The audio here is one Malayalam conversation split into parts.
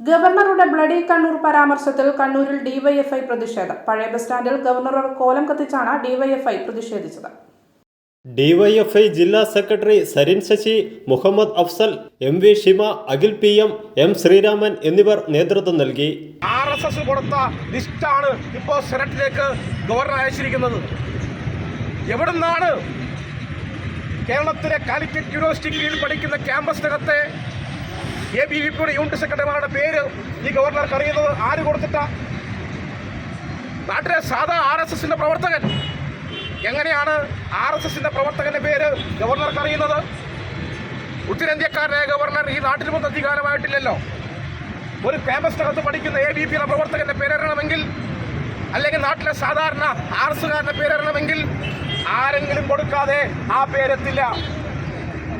ഗവർണറുടെ ബ്ലഡി കണ്ണൂർ പരാമർശത്തിൽ കണ്ണൂരിൽ ഡിവൈഎഫ്ഐ പ്രതിഷേധം. പഴയ ബസ് സ്റ്റാൻഡിൽ ഗവർണറുടെ കോലം കത്തിച്ചാണ് ഡിവൈഎഫ്ഐ പ്രതിഷേധിച്ചത്. ഡിവൈഎഫ്ഐ ജില്ലാ secretary Sarin Sasi Muhammad Afsal M V Shima Akhil P M M Sreeraman എന്നിവർ നേതൃത്വം നൽകി. ആർ എസ് എസ് കൊടുത്ത ലിസ്റ്റാണ് ഇപ്പോൾ സെനറ്റിലേക്ക് ഗവർണർ അയച്ചിരിക്കുന്നത്. എവിടെ നിന്നാണ് കേരളത്തിലെ കാലിക്കറ്റ് യൂണിവേഴ്സിറ്റിയിൽ പഠിക്കുന്ന ക്യാമ്പസ് ക്യാമ്പസിനകത്തെ എ ബി വി പിയുടെ യൂണിറ്റ് സെക്രട്ടറിമാരുടെ പേര് ഈ ഗവർണർക്ക് അറിയുന്നത് ആര് കൊടുത്തിട്ട? നാട്ടിലെ സാധാ ആർ എസ് എസിന്റെ പ്രവർത്തകൻ. എങ്ങനെയാണ് ആർ എസ് എസിന്റെ പ്രവർത്തകന്റെ പേര് ഗവർണർക്ക് അറിയുന്നത്? ഉത്തരേന്ത്യക്കാരനായ ഗവർണർ ഈ നാട്ടിൽ മൊത്തം അധികാരമായിട്ടില്ലല്ലോ. ഒരു ക്യാമ്പസിനകത്ത് പഠിക്കുന്ന എ ബി പിയുടെ പ്രവർത്തകന്റെ പേരറിയണമെങ്കിൽ അല്ലെങ്കിൽ നാട്ടിലെ സാധാരണ ആർ എസുകാരന്റെ പേരറിയണമെങ്കിൽ ആരെങ്കിലും കൊടുക്കാതെ ആ പേരെത്തില്ല.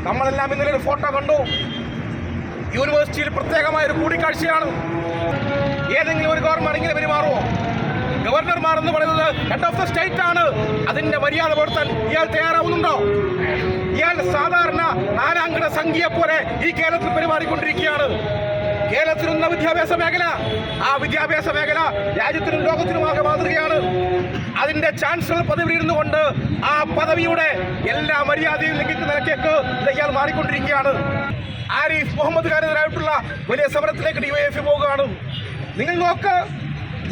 നമ്മളെല്ലാം ഇന്നലെ ഒരു ഫോട്ടോ കണ്ടു. യൂണിവേഴ്സിറ്റിയിൽ പ്രത്യേകമായ ഒരു കൂടിക്കാഴ്ചയാണ്. ഏതെങ്കിലും ഒരു ഗവർണർ ഇങ്ങനെ പെരുമാറുമോ ഗവർണർമാർ എന്ന് പറയുന്നത് ഹെഡ് ഓഫ് ദ സ്റ്റേറ്റ് ആണ്. അതിന്റെ മര്യാദ പുലർത്താൻ ഇയാൾ തയ്യാറാവുന്നുണ്ടോ? ഇയാൾ സാധാരണ നാലാംഗണ സംഖ്യയെ പോലെ ഈ കേരളത്തിൽ പെരുമാറിക്കൊണ്ടിരിക്കുകയാണ്. കേരളത്തിലുള്ള വിദ്യാഭ്യാസ മേഖല ആ വിദ്യാഭ്യാസ മേഖല രാജ്യത്തിനും ലോകത്തിനുമാകെ മാതൃകയാണ്. അതിന്റെ ചാൻസലർ പദവി ഇരുന്നു കൊണ്ട് ആ പദവിയുടെ എല്ലാ മര്യാദയും ലംഘിക്കുന്ന നിലക്കേക്ക് ഇയാൾ മാറിക്കൊണ്ടിരിക്കുകയാണ്. ആരിഫ് മുഹമ്മദ് ഖാനെതിരായിട്ടുള്ള വലിയ സമരത്തിലേക്ക് ഡിവൈഎഫ് പോവുകയാണ്. നിങ്ങൾ നോക്ക്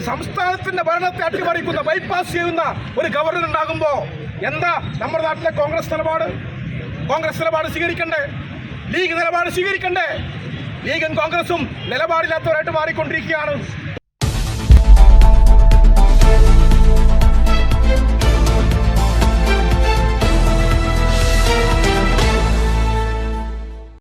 സംസ്ഥാനത്തിന്റെ ഭരണത്തെ അട്ടിമറിക്കുന്ന ബൈപ്പാസ് ചെയ്യുന്ന ഒരു ഗവർണർ ഉണ്ടാകുമ്പോ എന്താ നമ്മുടെ നാട്ടിലെ കോൺഗ്രസ് നിലപാട്? കോൺഗ്രസ് നിലപാട് സ്വീകരിക്കണ്ടേ? ലീഗ് നിലപാട് സ്വീകരിക്കണ്ടേ? ലീഗും കോൺഗ്രസും നിലപാടില്ലാത്തവരായിട്ട് മാറിക്കൊണ്ടിരിക്കുകയാണ്.